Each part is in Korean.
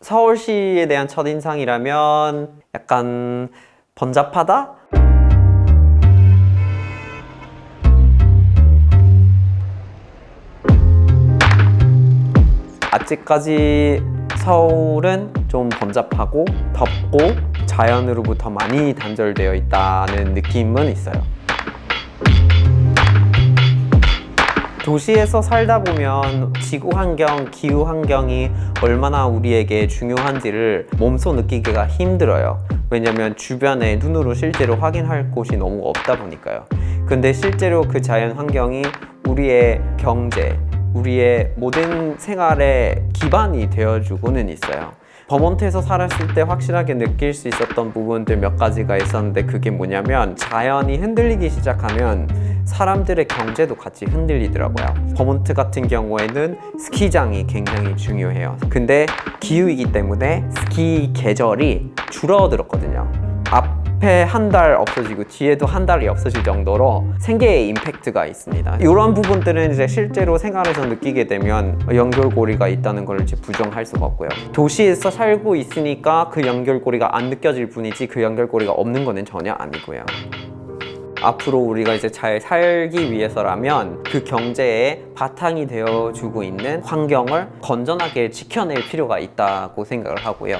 서울시에 대한 첫인상이라면 약간 번잡하다? 아직까지 서울은 좀 번잡하고 덥고 자연으로부터 많이 단절되어 있다는 느낌은 있어요. 도시에서 살다 보면 지구 환경, 기후 환경이 얼마나 우리에게 중요한지를 몸소 느끼기가 힘들어요. 왜냐면 주변에 눈으로 실제로 확인할 곳이 너무 없다 보니까요. 근데 실제로 그 자연 환경이 우리의 경제, 우리의 모든 생활의 기반이 되어주고는 있어요. 버몬트에서 살았을 때 확실하게 느낄 수 있었던 부분들 몇 가지가 있었는데 그게 뭐냐면 자연이 흔들리기 시작하면 사람들의 경제도 같이 흔들리더라고요. 버몬트 같은 경우에는 스키장이 굉장히 중요해요. 근데 기후이기 때문에 스키 계절이 줄어들었거든요. 앞에 한 달 없어지고 뒤에도 한 달이 없어질 정도로 생계에 임팩트가 있습니다. 이런 부분들은 이제 실제로 생활에서 느끼게 되면 연결고리가 있다는 걸 이제 부정할 수가 없고요. 도시에서 살고 있으니까 그 연결고리가 안 느껴질 뿐이지 그 연결고리가 없는 거는 전혀 아니고요. 앞으로 우리가 이제 잘 살기 위해서라면 그 경제에 바탕이 되어주고 있는 환경을 건전하게 지켜낼 필요가 있다고 생각을 하고요.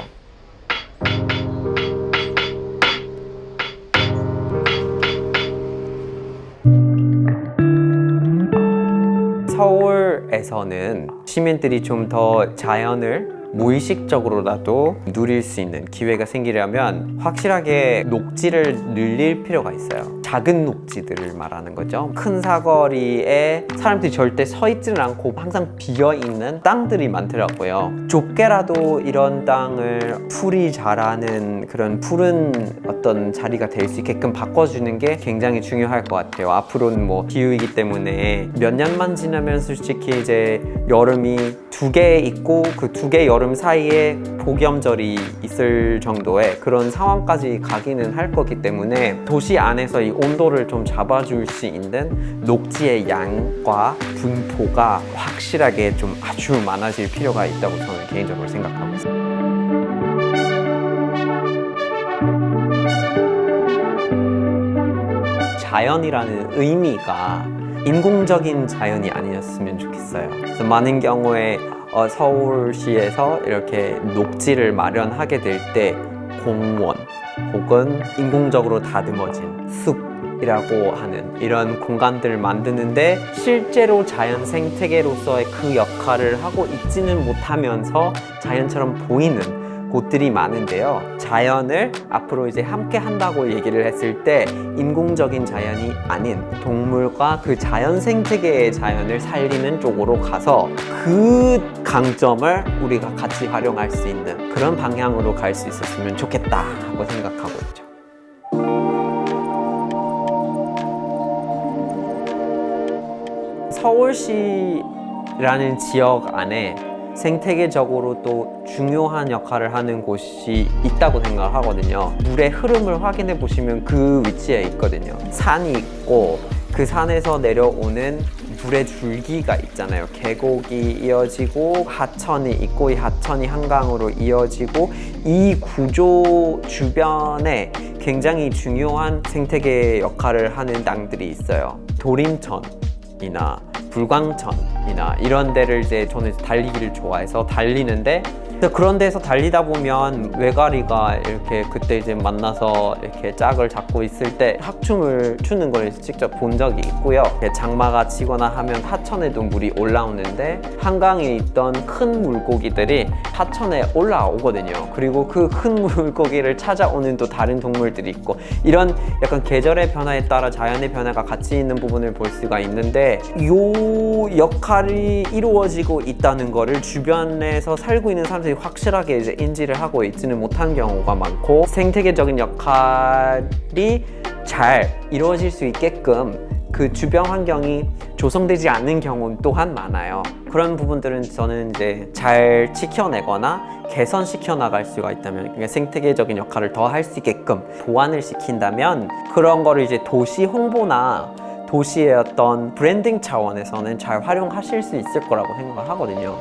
서울에서는 시민들이 좀 더 자연을 무의식적으로라도 누릴 수 있는 기회가 생기려면 확실하게 녹지를 늘릴 필요가 있어요. 작은 녹지들을 말하는 거죠. 큰 사거리에 사람들이 절대 서 있지는 않고 항상 비어 있는 땅들이 많더라고요. 좁게라도 이런 땅을 풀이 자라는 그런 푸른 어떤 자리가 될 수 있게끔 바꿔주는 게 굉장히 중요할 것 같아요. 앞으로는 뭐 기후이기 때문에 몇 년만 지나면 솔직히 이제 여름이 두 개 있고 그 두 개 여름 사이에 폭염절이 있을 정도의 그런 상황까지 가기는 할 거기 때문에 도시 안에서 이 온도를 좀 잡아줄 수 있는 녹지의 양과 분포가 확실하게 좀 아주 많아질 필요가 있다고 저는 개인적으로 생각하고 있습니다. 자연이라는 의미가 인공적인 자연이 아니었으면 좋겠어요. 그래서 많은 경우에 어, 서울시에서 이렇게 녹지를 마련하게 될 때 공원 혹은 인공적으로 다듬어진 숲이라고 하는 이런 공간들을 만드는데 실제로 자연 생태계로서의 그 역할을 하고 있지는 못하면서 자연처럼 보이는 곳들이 많은데요. 자연을 앞으로 이제 함께 한다고 얘기를 했을 때 인공적인 자연이 아닌 동물과 그 자연 생태계의 자연을 살리는 쪽으로 가서 그 강점을 우리가 같이 활용할 수 있는 그런 방향으로 갈 수 있었으면 좋겠다 하고 생각하고 있죠. 서울시라는 지역 안에 생태계적으로 또 중요한 역할을 하는 곳이 있다고 생각을 하거든요. 물의 흐름을 확인해 보시면 그 위치에 있거든요. 산이 있고 그 산에서 내려오는 물의 줄기가 있잖아요. 계곡이 이어지고 하천이 있고 이 하천이 한강으로 이어지고 이 구조 주변에 굉장히 중요한 생태계 역할을 하는 땅들이 있어요. 도림천이나 불광천이나 이런 데를 이제 저는 달리기를 좋아해서 달리는데 그런 데서 달리다 보면 외가리가 이렇게 그때 이제 만나서 이렇게 짝을 잡고 있을 때 합춤을 추는 걸 직접 본 적이 있고요. 장마가 치거나 하면 하천에도 물이 올라오는데 한강에 있던 큰 물고기들이 하천에 올라오거든요. 그리고 그 큰 물고기를 찾아오는 또 다른 동물들이 있고 이런 약간 계절의 변화에 따라 자연의 변화가 같이 있는 부분을 볼 수가 있는데 요 역할이 이루어지고 있다는 거를 주변에서 살고 있는 사람들이 확실하게 이제 인지를 하고 있지는 못한 경우가 많고 생태계적인 역할이 잘 이루어질 수 있게끔 그 주변 환경이 조성되지 않는 경우 또한 많아요. 그런 부분들은 저는 이제 잘 지켜내거나 개선시켜 나갈 수가 있다면 그러니까 생태계적인 역할을 더 할 수 있게끔 보완을 시킨다면 그런 거를 이제 도시 홍보나 도시의 어떤 브랜딩 차원에서는 잘 활용하실 수 있을 거라고 생각을 하거든요.